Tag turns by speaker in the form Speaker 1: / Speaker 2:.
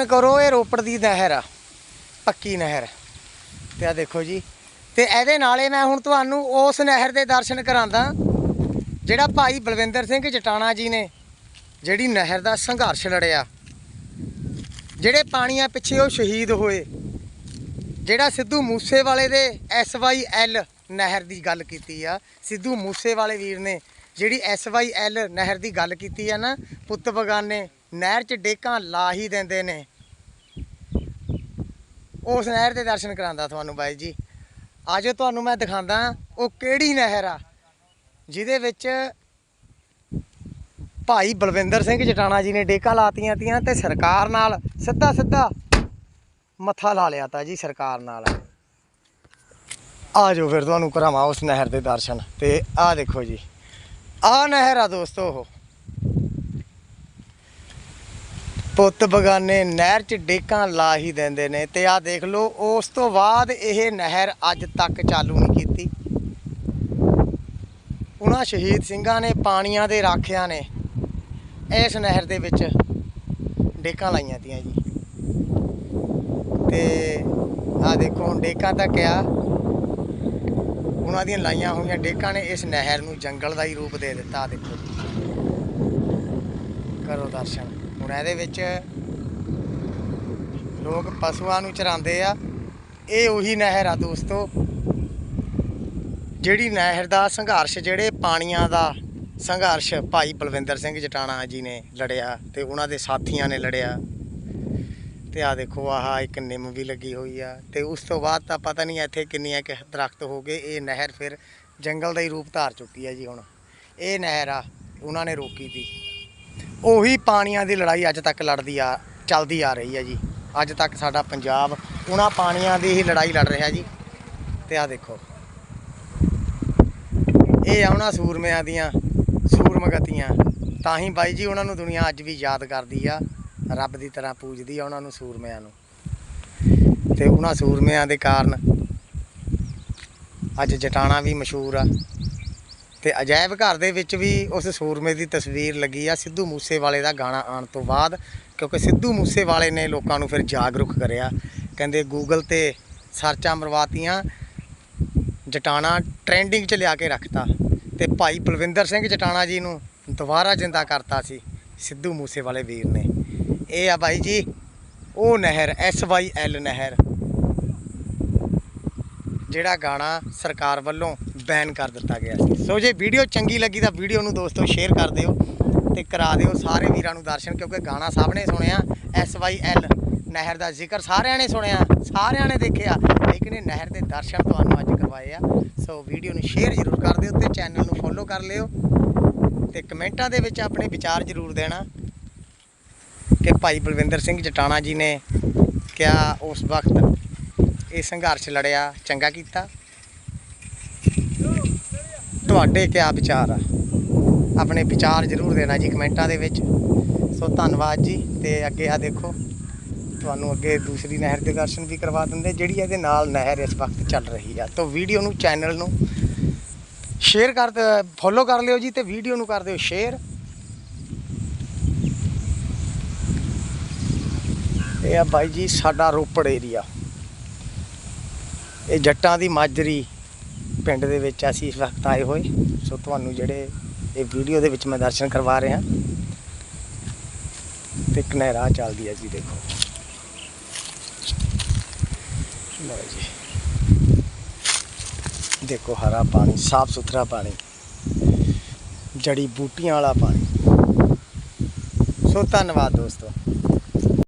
Speaker 1: ਦਰਸ਼ਨ ਕਰੋ, ਇਹ ਰੋਪੜ ਦੀ ਨਹਿਰ ਆ, ਪੱਕੀ ਨਹਿਰ। ਤੇ ਆ ਦੇਖੋ ਜੀ, ਤੇ ਇਹਦੇ ਨਾਲੇ ਮੈਂ ਹੁਣ ਤੁਹਾਨੂੰ ਉਸ ਨਹਿਰ ਦੇ ਦਰਸ਼ਨ ਕਰਾਂਦਾ, ਜਿਹੜਾ ਭਾਈ ਬਲਵਿੰਦਰ ਸਿੰਘ ਜਟਾਣਾ ਜੀ ਨੇ, ਜਿਹੜੀ ਨਹਿਰ ਦਾ ਸੰਘਰਸ਼ ਲੜਿਆ। ਜਿਹੜੇ ਪਾਣੀਆਂ ਪਿੱਛੇ ਉਹ ਸ਼ਹੀਦ ਹੋਏ, ਜਿਹੜਾ ਸਿੱਧੂ ਮੂਸੇਵਾਲੇ ਦੇ ਐਲ ਨਹਿਰ ਦੀ ਗੱਲ ਕੀਤੀ ਆ। ਸਿੱਧੂ ਮੂਸੇਵਾਲੇ ਵੀਰ ਨੇ ਜਿਹੜੀ ਐਲ ਨਹਿਰ ਦੀ ਗੱਲ ਕੀਤੀ ਆ ਨਾ, ਪੁੱਤ ਬਗਾਨੇ, ਨਹਿਰ 'ਚ ਡੇਕਾਂ ਲਾ ਹੀ ਦਿੰਦੇ ਨੇ। ਉਸ ਨਹਿਰ ਦੇ ਦਰਸ਼ਨ ਕਰਾਉਂਦਾ ਤੁਹਾਨੂੰ ਬਾਈ ਜੀ। ਅੱਜ ਤੁਹਾਨੂੰ ਮੈਂ ਦਿਖਾਉਂਦਾ ਉਹ ਕਿਹੜੀ ਨਹਿਰ ਆ, ਜਿਹਦੇ ਵਿੱਚ ਭਾਈ ਬਲਵਿੰਦਰ ਸਿੰਘ ਜਟਾਣਾ ਜੀ ਨੇ ਡੇਕਾਂ ਲਾਤੀਆਂ ਤੀਆਂ ਤੇ ਸਰਕਾਰ ਨਾਲ ਸਿੱਧਾ ਸਿੱਧਾ ਮੱਥਾ ਲਾ ਲਿਆ ਤਾ ਜੀ ਸਰਕਾਰ ਨਾਲ। ਆ ਜਾਓ ਫਿਰ ਤੁਹਾਨੂੰ ਕਰਾਵਾਂ ਉਸ ਨਹਿਰ ਦੇ ਦਰਸ਼ਨ ਤੇ ਆਹ ਦੇਖੋ ਜੀ, ਆਹ ਨਹਿਰ ਆ ਦੋਸਤੋ ਉਹ। ਪੁੱਤ ਬਗਾਨੇ ਨਹਿਰ 'ਚ ਡੇਕਾਂ ਲਾ ਹੀ ਦਿੰਦੇ ਨੇ ਤੇ ਆਹ ਦੇਖ ਲਓ, ਉਸ ਤੋਂ ਬਾਅਦ ਇਹ ਨਹਿਰ ਅੱਜ ਤੱਕ ਚਾਲੂ ਨਹੀਂ ਕੀਤੀ। ਉਹਨਾਂ ਸ਼ਹੀਦ ਸਿੰਘਾਂ ਨੇ ਪਾਣੀਆਂ ਦੇ ਰਾਖਿਆਂ ਨੇ ਇਸ ਨਹਿਰ ਦੇ ਵਿੱਚ ਡੇਕਾਂ ਲਾਈਆਂ ਤੀਆਂ ਜੀ। ਤੇ ਆਹ ਦੇਖੋ, ਹੁਣ ਡੇਕਾਂ ਤੱਕ ਆ। ਉਹਨਾਂ ਦੀਆਂ ਲਾਈਆਂ ਹੋਈਆਂ ਡੇਕਾਂ ਨੇ, ਇਸ ਨਹਿਰ ਨੂੰ ਜੰਗਲ ਦਾ ਹੀ ਰੂਪ ਦੇ ਦਿੱਤਾ, ਆਹ ਦੇਖੋ। ਕਰੋ ਦਰਸ਼ਨ। ਹੁਣ ਇਹਦੇ ਵਿੱਚ ਲੋਕ ਪਸ਼ੂਆਂ ਨੂੰ ਚਰਾਉਂਦੇ ਆ। ਇਹ ਉਹੀ ਨਹਿਰ ਆ ਦੋਸਤੋ, ਜਿਹੜੀ ਨਹਿਰ ਦਾ ਸੰਘਰਸ਼, ਜਿਹੜੇ ਪਾਣੀਆਂ ਦਾ ਸੰਘਰਸ਼ ਭਾਈ ਬਲਵਿੰਦਰ ਸਿੰਘ ਜਟਾਣਾ ਜੀ ਨੇ ਲੜਿਆ ਤੇ ਉਹਨਾਂ ਦੇ ਸਾਥੀਆਂ ਨੇ ਲੜਿਆ। ਤੇ ਆ ਦੇਖੋ, ਆਹ ਇੱਕ ਨਿੰਮ ਵੀ ਲੱਗੀ ਹੋਈ ਆ। ਤੇ ਉਸ ਤੋਂ ਬਾਅਦ ਤਾਂ ਪਤਾ ਨਹੀਂ ਇੱਥੇ ਕਿੰਨੀਆਂ ਕਿ ਦਰਖਤ ਹੋ ਗਏ। ਇਹ ਨਹਿਰ ਫਿਰ ਜੰਗਲ ਦਾ ਹੀ ਰੂਪ ਧਾਰ ਚੁੱਕੀ ਹੈ ਜੀ ਹੁਣ। ਇਹ ਨਹਿਰ ਆ, ਉਹਨਾਂ ਨੇ ਰੋਕੀ ਦੀ। ਉਹੀ ਪਾਣੀਆਂ ਦੀ ਲੜਾਈ ਅੱਜ ਤੱਕ ਲੜਦੀ ਆ, ਚੱਲਦੀ ਆ ਰਹੀ ਹੈ ਜੀ। ਅੱਜ ਤੱਕ ਸਾਡਾ ਪੰਜਾਬ ਉਹਨਾਂ ਪਾਣੀਆਂ ਦੀ ਹੀ ਲੜਾਈ ਲੜ ਰਿਹਾ ਜੀ। ਤੇ ਆ ਦੇਖੋ। ਇਹ ਆ ਉਹਨਾਂ ਸੂਰਮਿਆਂ ਦੀਆਂ ਸੂਰਮਗਤੀਆਂ। ਤਾਂ ਹੀ ਬਾਈ ਜੀ ਉਹਨਾਂ ਨੂੰ ਦੁਨੀਆ ਅੱਜ ਵੀ ਯਾਦ ਕਰਦੀ ਆ, ਰੱਬ ਦੀ ਤਰ੍ਹਾਂ ਪੂਜਦੀ ਆ ਉਹਨਾਂ ਨੂੰ ਸੂਰਮਿਆਂ ਨੂੰ। ਤੇ ਉਹਨਾਂ ਸੂਰਮਿਆਂ ਦੇ ਕਾਰਨ ਅੱਜ ਜਟਾਣਾ ਵੀ ਮਸ਼ਹੂਰ ਆ। ਤੇ ਅਜਾਇਬ ਘਰ ਦੇ ਵਿੱਚ ਵੀ ਉਸ ਸੂਰਮੇ ਦੀ ਤਸਵੀਰ ਲੱਗੀ ਆ ਸਿੱਧੂ ਮੂਸੇਵਾਲੇ ਦਾ ਗਾਣਾ ਆਉਣ ਤੋਂ ਬਾਅਦ, ਕਿਉਂਕਿ ਸਿੱਧੂ ਮੂਸੇਵਾਲੇ ਨੇ ਲੋਕਾਂ ਨੂੰ ਫਿਰ ਜਾਗਰੂਕ ਕਰਿਆ। ਕਹਿੰਦੇ ਗੂਗਲ ਤੇ ਸਰਚਾਂ ਮਰਵਾਤੀਆਂ, ਜਟਾਣਾ ਟ੍ਰੈਂਡਿੰਗ 'ਚ ਲਿਆ ਕੇ ਰੱਖਤਾ ਤੇ ਭਾਈ ਬਲਵਿੰਦਰ ਸਿੰਘ ਜਟਾਣਾ ਜੀ ਨੂੰ ਦੁਬਾਰਾ ਜਿੰਦਾ ਕਰਤਾ ਸੀ ਸਿੱਧੂ ਮੂਸੇਵਾਲੇ ਵੀਰ ਨੇ। ਇਹ ਆ ਬਾਈ ਜੀ, ਉਹ ਨਹਿਰ ਐਸ ਵਾਈ ਐਲ ਨਹਿਰ, ਜਿਹੜਾ ਗਾਣਾ ਸਰਕਾਰ ਵੱਲੋਂ ਬੈਨ ਕਰ ਦਿੱਤਾ ਗਿਆ ਸੀ। ਸੋ ਜੇ ਵੀਡੀਓ ਚੰਗੀ ਲੱਗੀ ਤਾਂ ਵੀਡੀਓ ਨੂੰ ਦੋਸਤੋ ਸ਼ੇਅਰ ਕਰ ਦਿਓ ਤੇ ਕਰਾ ਦਿਓ ਸਾਰੇ ਵੀਰਾਂ ਨੂੰ ਦਰਸ਼ਨ, ਕਿਉਂਕਿ ਗਾਣਾ ਸਭ ਨੇ ਸੁਣਿਆ ਐਸ ਵਾਈ ਐਲ ਨਹਿਰ ਦਾ ਜ਼ਿਕਰ ਸਾਰਿਆਂ ਨੇ ਸੁਣਿਆ, ਸਾਰਿਆਂ ਨੇ ਦੇਖਿਆ, ਲੇਕਿਨ ਇਹ ਨਹਿਰ ਦੇ ਦਰਸ਼ਨ ਤੁਹਾਨੂੰ ਅੱਜ ਕਰਵਾਏ ਆ। ਸੋ ਵੀਡੀਓ ਨੂੰ ਸ਼ੇਅਰ ਜ਼ਰੂਰ ਕਰ ਦਿਓ ਤੇ ਚੈਨਲ ਨੂੰ ਫੋਲੋ ਕਰ ਲਿਓ ਤੇ ਕਮੈਂਟਾਂ ਦੇ ਵਿੱਚ ਆਪਣੇ ਵਿਚਾਰ ਜ਼ਰੂਰ ਦੇਣਾ ਕਿ ਭਾਈ ਬਲਵਿੰਦਰ ਸਿੰਘ ਜਟਾਣਾ ਜੀ ਨੇ ਕਿਆ ਉਸ ਵਕਤ ਇਹ ਸੰਘਰਸ਼ ਲੜਿਆ, ਚੰਗਾ ਕੀਤਾ। ਤੁਹਾਡੇ ਕਿਆ ਵਿਚਾਰ ਆ? ਆਪਣੇ ਵਿਚਾਰ ਜ਼ਰੂਰ ਦੇਣਾ ਜੀ ਕਮੈਂਟਾਂ ਦੇ ਵਿੱਚ। ਸੋ ਧੰਨਵਾਦ ਜੀ, ਤੇ ਅੱਗੇ ਆ ਦੇਖੋ, ਤੁਹਾਨੂੰ ਅੱਗੇ ਦੂਸਰੀ ਨਹਿਰ ਦੇ ਦਰਸ਼ਨ ਵੀ ਕਰਵਾ ਦਿੰਦੇ, ਜਿਹੜੀ ਇਹਦੇ ਨਾਲ ਨਹਿਰ ਇਸ ਵਕਤ ਚੱਲ ਰਹੀ ਆ। ਤਾਂ ਵੀਡੀਓ ਨੂੰ, ਚੈਨਲ ਨੂੰ ਸ਼ੇਅਰ ਕਰ ਫੋਲੋ ਕਰ ਲਿਓ ਜੀ, ਤੇ ਵੀਡੀਓ ਨੂੰ ਕਰ ਦਿਓ ਸ਼ੇਅਰ ਇਹ ਆ ਬਾਈ ਜੀ, ਸਾਡਾ ਰੋਪੜ ਏਰੀਆ ਇਹ ਜੱਟਾਂ ਦੀ ਮਾਜਰੀ। ਪਿੰਡ ਦੇ ਵਿੱਚ ਅਸੀਂ ਇਸ ਵਕਤ ਆਏ ਹੋਏ। ਸੋ ਤੁਹਾਨੂੰ ਜਿਹੜੇ ਇਹ ਵੀਡੀਓ ਦੇ ਵਿੱਚ ਮੈਂ ਦਰਸ਼ਨ ਕਰਵਾ ਰਿਹਾ। ਤੇ ਇੱਕ ਨਹਿਰਾ ਚੱਲਦੀ ਹੈ ਜੀ, ਦੇਖੋ। ਲਓ ਜੀ। ਦੇਖੋ ਹਰਾ ਪਾਣੀ, ਸਾਫ਼ ਸੁਥਰਾ ਪਾਣੀ। ਜੜੀ ਬੂਟੀਆਂ ਵਾਲਾ ਪਾਣੀ। ਸੋ ਧੰਨਵਾਦ ਦੋਸਤੋ।